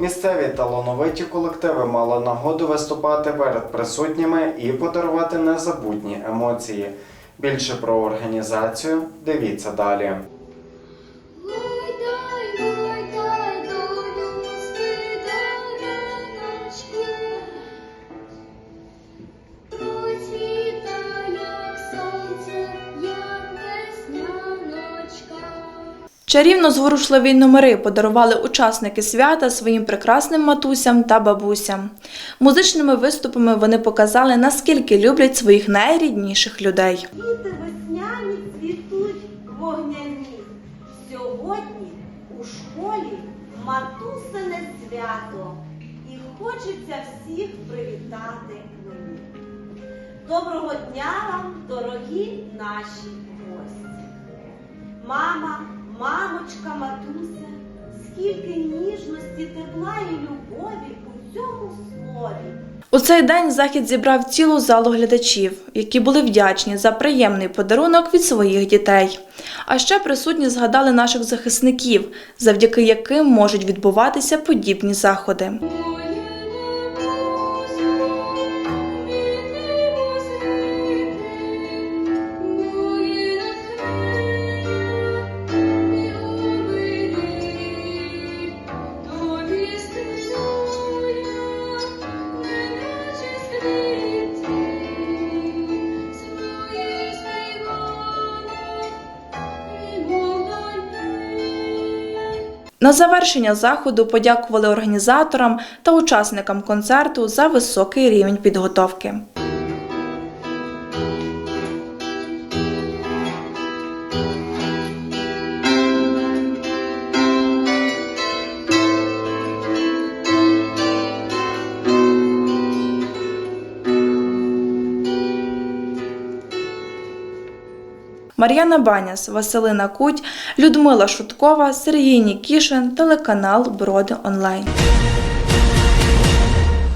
Місцеві талановиті колективи мали нагоду виступати перед присутніми і подарувати незабутні емоції. Більше про організацію дивіться далі. Чарівно зворушливі номери подарували учасники свята своїм прекрасним матусям та бабусям. Музичними виступами вони показали, наскільки люблять своїх найрідніших людей. Квіти весняні цвітуть вогняні. Сьогодні у школі матусине свято. І хочеться всіх привітати мені. Доброго дня вам, дорогі наші гості. Мама, мамочка, матуся, скільки ніжності, тепла і любові у цьому слові. У цей день захід зібрав цілу залу глядачів, які були вдячні за приємний подарунок від своїх дітей. А ще присутні згадали наших захисників, завдяки яким можуть відбуватися подібні заходи. На завершення заходу подякували організаторам та учасникам концерту за високий рівень підготовки. Мар'яна Баняс, Василина Куть, Людмила Шуткова, Сергій Нікішин, телеканал Броди Онлайн.